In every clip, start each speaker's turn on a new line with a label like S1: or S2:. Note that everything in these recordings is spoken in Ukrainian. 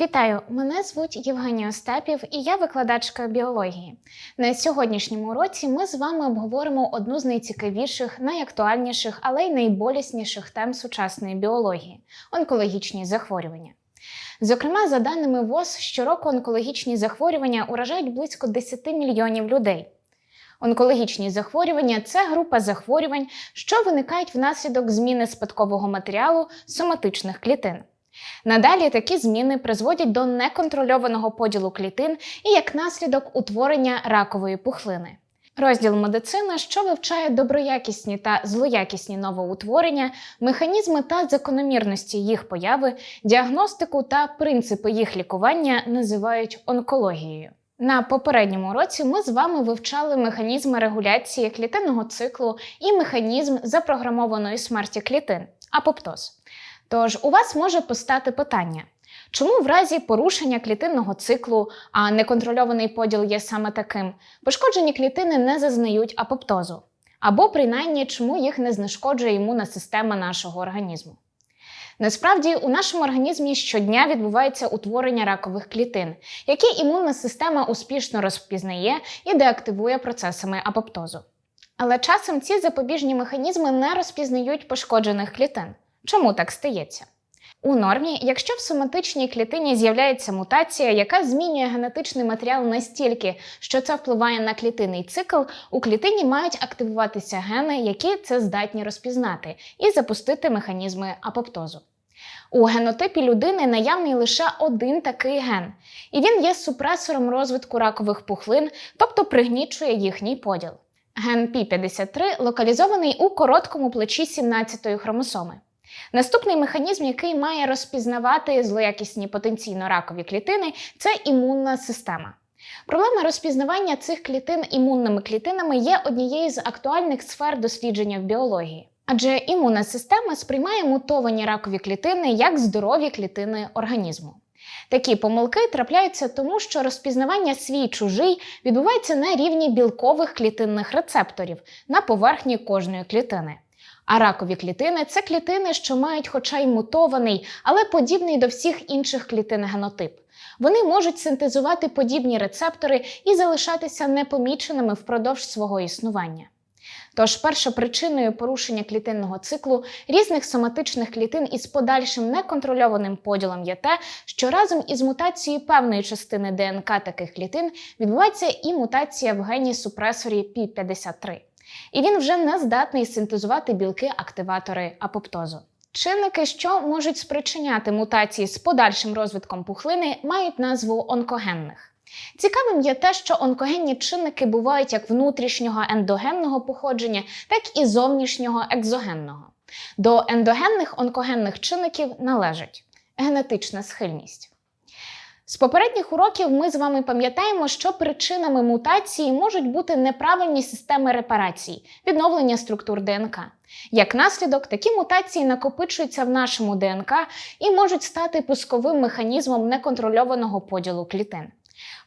S1: Вітаю! Мене звуть Євгенія Остапів і я викладачка біології. На сьогоднішньому уроці ми з вами обговоримо одну з найцікавіших, найактуальніших, але й найболісніших тем сучасної біології онкологічні захворювання. Зокрема, за даними ВОЗ, щороку онкологічні захворювання уражають близько 10 мільйонів людей. Онкологічні захворювання це група захворювань, що виникають внаслідок зміни спадкового матеріалу соматичних клітин. Надалі такі зміни призводять до неконтрольованого поділу клітин і як наслідок утворення ракової пухлини. Розділ медицина, що вивчає доброякісні та злоякісні новоутворення, механізми та закономірності їх появи, діагностику та принципи їх лікування називають онкологією. На попередньому році ми з вами вивчали механізми регуляції клітинного циклу і механізм запрограмованої смерті клітин апоптоз. Тож у вас може постати питання, чому в разі порушення клітинного циклу, а неконтрольований поділ є саме таким, пошкоджені клітини не зазнають апоптозу? Або принаймні чому їх не знешкоджує імунна система нашого організму? Насправді, у нашому організмі щодня відбувається утворення ракових клітин, які імунна система успішно розпізнає і деактивує процесами апоптозу. Але часом ці запобіжні механізми не розпізнають пошкоджених клітин. Чому так стається? У нормі, якщо в соматичній клітині з'являється мутація, яка змінює генетичний матеріал настільки, що це впливає на клітинний цикл, у клітині мають активуватися гени, які це здатні розпізнати, і запустити механізми апоптозу. У генотипі людини наявний лише один такий ген, і він є супресором розвитку ракових пухлин, тобто пригнічує їхній поділ. Ген P53 локалізований у короткому плечі 17-ї хромосоми. Наступний механізм, який має розпізнавати злоякісні потенційно ракові клітини, це імунна система. Проблема розпізнавання цих клітин імунними клітинами є однією з актуальних сфер дослідження в біології. Адже імунна система сприймає мутовані ракові клітини як здорові клітини організму. Такі помилки трапляються тому, що розпізнавання свій чужий відбувається на рівні білкових клітинних рецепторів на поверхні кожної клітини. А ракові клітини це клітини, що мають, хоча й мутований, але подібний до всіх інших клітин генотип. Вони можуть синтезувати подібні рецептори і залишатися непоміченими впродовж свого існування. Тож першопричиною порушення клітинного циклу різних соматичних клітин із подальшим неконтрольованим поділом є те, що разом із мутацією певної частини ДНК таких клітин відбувається і мутація в гені супресорі P53 і він вже не здатний синтезувати білки-активатори апоптозу. Чинники, що можуть спричиняти мутації з подальшим розвитком пухлини, мають назву онкогенних. Цікавим є те, що онкогенні чинники бувають як внутрішнього ендогенного походження, так і зовнішнього екзогенного. До ендогенних онкогенних чинників належить генетична схильність. З попередніх уроків ми з вами пам'ятаємо, що причинами мутації можуть бути неправильні системи репарації, відновлення структур ДНК. Як наслідок, такі мутації накопичуються в нашому ДНК і можуть стати пусковим механізмом неконтрольованого поділу клітин.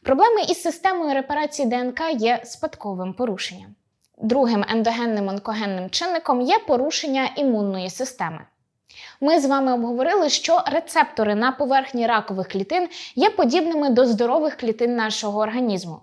S1: Проблеми із системою репарації ДНК є спадковим порушенням. Другим ендогенним онкогенним чинником є порушення імунної системи. Ми з вами обговорили, що рецептори на поверхні ракових клітин є подібними до здорових клітин нашого організму.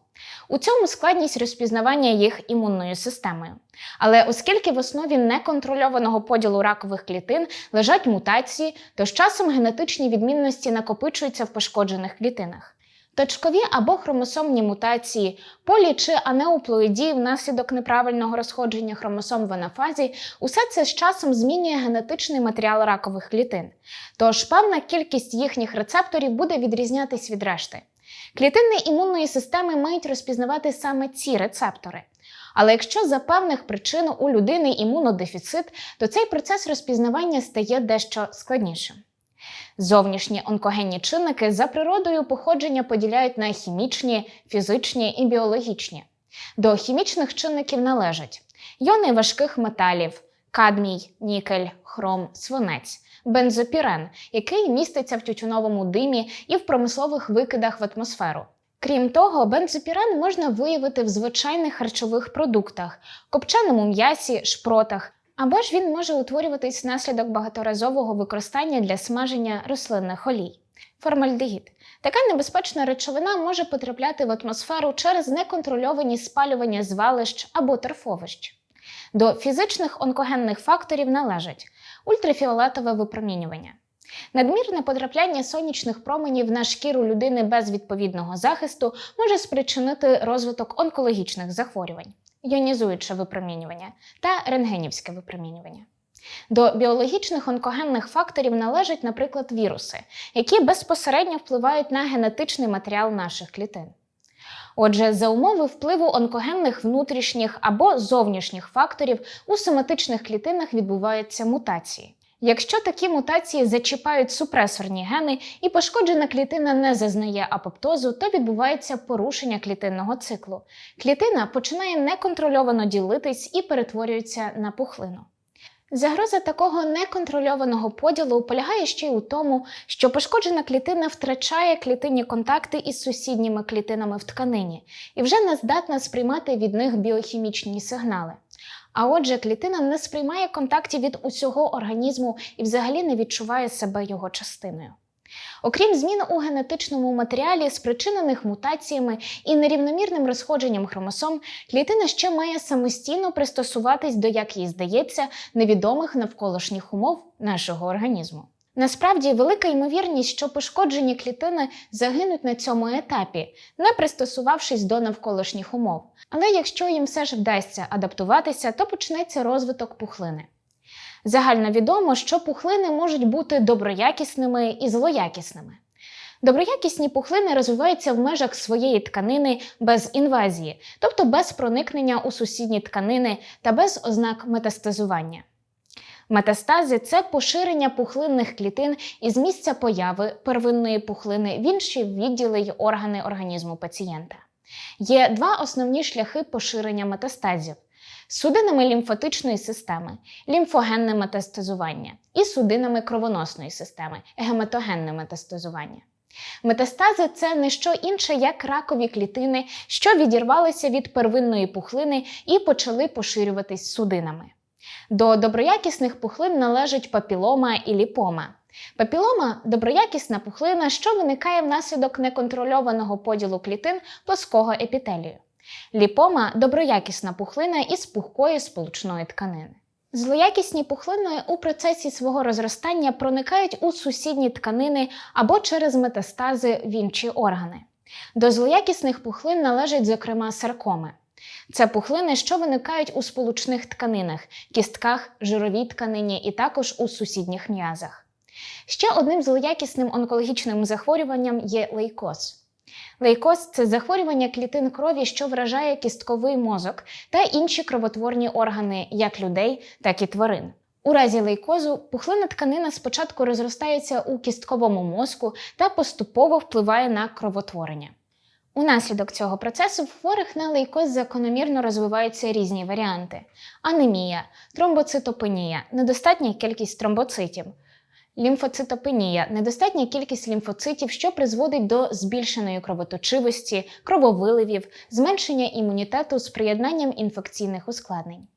S1: У цьому складність розпізнавання їх імунною системою. Але оскільки в основі неконтрольованого поділу ракових клітин лежать мутації, то з часом генетичні відмінності накопичуються в пошкоджених клітинах. Точкові або хромосомні мутації, полі чи анеуплоїдії внаслідок неправильного розходження хромосом в анафазі, усе це з часом змінює генетичний матеріал ракових клітин. Тож певна кількість їхніх рецепторів буде відрізнятись від решти. Клітини імунної системи мають розпізнавати саме ці рецептори. Але якщо за певних причин у людини імунодефіцит, то цей процес розпізнавання стає дещо складнішим. Зовнішні онкогенні чинники за природою походження поділяють на хімічні, фізичні і біологічні. До хімічних чинників належать йони важких металів, кадмій, нікель, хром, свинець, бензопірен, який міститься в тютюновому димі і в промислових викидах в атмосферу. Крім того, бензопірен можна виявити в звичайних харчових продуктах, копченому м'ясі, шпротах, або ж він може утворюватись внаслідок багаторазового використання для смаження рослинних олій. Формальдегід. Така небезпечна речовина може потрапляти в атмосферу через неконтрольовані спалювання звалищ або торфовищ. До фізичних онкогенних факторів належать ультрафіолетове випромінювання, надмірне потрапляння сонячних променів на шкіру людини без відповідного захисту може спричинити розвиток онкологічних захворювань, іонізуюче випромінювання та рентгенівське випромінювання. До біологічних онкогенних факторів належать, наприклад, віруси, які безпосередньо впливають на генетичний матеріал наших клітин. Отже, за умови впливу онкогенних внутрішніх або зовнішніх факторів у соматичних клітинах відбуваються мутації. Якщо такі мутації зачіпають супресорні гени і пошкоджена клітина не зазнає апоптозу, то відбувається порушення клітинного циклу. Клітина починає неконтрольовано ділитись і перетворюється на пухлину. Загроза такого неконтрольованого поділу полягає ще й у тому, що пошкоджена клітина втрачає клітинні контакти із сусідніми клітинами в тканині і вже не здатна сприймати від них біохімічні сигнали. А отже, клітина не сприймає контактів від усього організму і взагалі не відчуває себе його частиною. Окрім змін у генетичному матеріалі, спричинених мутаціями і нерівномірним розходженням хромосом, клітина ще має самостійно пристосуватись до, як їй здається, невідомих навколишніх умов нашого організму. Насправді, велика ймовірність, що пошкоджені клітини загинуть на цьому етапі, не пристосувавшись до навколишніх умов. Але якщо їм все ж вдасться адаптуватися, то почнеться розвиток пухлини. Загально відомо, що пухлини можуть бути доброякісними і злоякісними. Доброякісні пухлини розвиваються в межах своєї тканини без інвазії, тобто без проникнення у сусідні тканини та без ознак метастазування. Метастази це поширення пухлинних клітин із місця появи первинної пухлини в інші відділи й органи організму пацієнта. Є два основні шляхи поширення метастазів судинами лімфатичної системи, лімфогенне метастазування і судинами кровоносної системи, гематогенне метастазування. Метастази це не що інше, як ракові клітини, що відірвалися від первинної пухлини і почали поширюватись судинами. До доброякісних пухлин належать папілома і ліпома. Папілома доброякісна пухлина, що виникає внаслідок неконтрольованого поділу клітин плоского епітелію. Ліпома доброякісна пухлина із пухкої сполучної тканини. Злоякісні пухлини у процесі свого розростання проникають у сусідні тканини або через метастази в інші органи. До злоякісних пухлин належать, зокрема, саркоми. Це пухлини, що виникають у сполучних тканинах, кістках, жировій тканині і також у сусідніх м'язах. Ще одним злоякісним онкологічним захворюванням є лейкоз. Лейкоз це захворювання клітин крові, що вражає кістковий мозок та інші кровотворні органи як людей, так і тварин. У разі лейкозу пухлина тканина спочатку розростається у кістковому мозку та поступово впливає на кровотворення. Унаслідок цього процесу в хворих на лейкоз закономірно розвиваються різні варіанти: анемія, тромбоцитопенія, недостатня кількість тромбоцитів, лімфоцитопенія недостатня кількість лімфоцитів, що призводить до збільшеної кровоточивості, крововиливів, зменшення імунітету з приєднанням інфекційних ускладнень.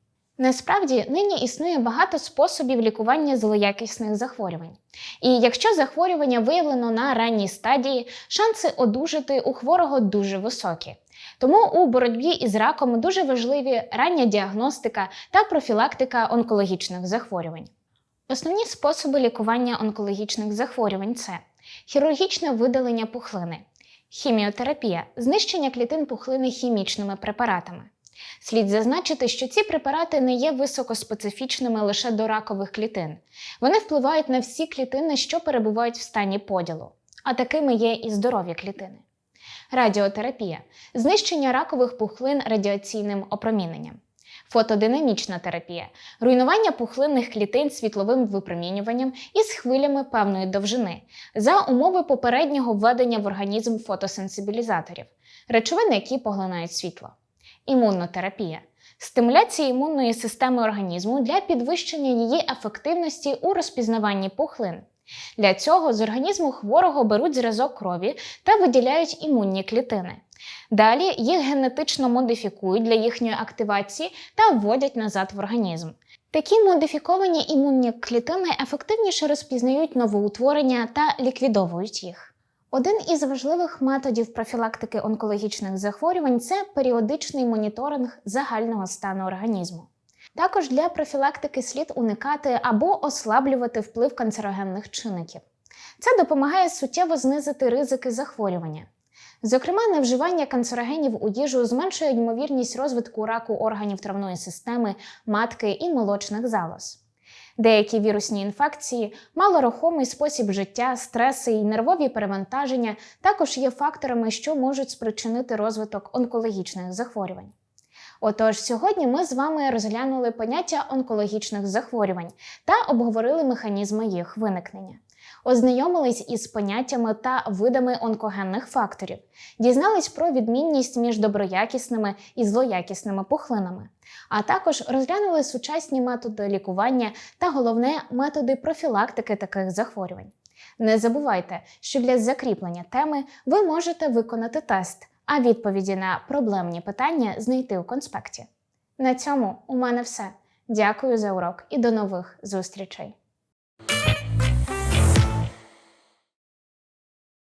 S1: Насправді нині існує багато способів лікування злоякісних захворювань. І якщо захворювання виявлено на ранній стадії, шанси одужати у хворого дуже високі. Тому у боротьбі із раком дуже важливі рання діагностика та профілактика онкологічних захворювань. Основні способи лікування онкологічних захворювань це хірургічне видалення пухлини, хіміотерапія, знищення клітин пухлини хімічними препаратами. Слід зазначити, що ці препарати не є високоспецифічними лише до ракових клітин. Вони впливають на всі клітини, що перебувають в стані поділу, а такими є і здорові клітини. Радіотерапія знищення ракових пухлин радіаційним опроміненням. Фотодинамічна терапія руйнування пухлинних клітин світловим випромінюванням із хвилями певної довжини за умови попереднього введення в організм фотосенсибілізаторів, речовини, які поглинають світло. Імунотерапія стимуляція імунної системи організму для підвищення її ефективності у розпізнаванні пухлин. Для цього з організму хворого беруть зразок крові та виділяють імунні клітини. Далі їх генетично модифікують для їхньої активації та вводять назад в організм. Такі модифіковані імунні клітини ефективніше розпізнають новоутворення та ліквідовують їх. Один із важливих методів профілактики онкологічних захворювань це періодичний моніторинг загального стану організму. Також для профілактики слід уникати або ослаблювати вплив канцерогенних чинників. Це допомагає суттєво знизити ризики захворювання. Зокрема, невживання канцерогенів у їжу зменшує ймовірність розвитку раку органів травної системи, матки і молочних залоз. Деякі вірусні інфекції, малорухомий спосіб життя, стреси і нервові перевантаження також є факторами, що можуть спричинити розвиток онкологічних захворювань. Отож, сьогодні ми з вами розглянули поняття онкологічних захворювань та обговорили механізми їх виникнення. Ознайомились із поняттями та видами онкогенних факторів, дізнались про відмінність між доброякісними і злоякісними пухлинами, а також розглянули сучасні методи лікування та головне методи профілактики таких захворювань. Не забувайте, що для закріплення теми ви можете виконати тест, а відповіді на проблемні питання знайти у конспекті. На цьому у мене все. Дякую за урок і до нових зустрічей!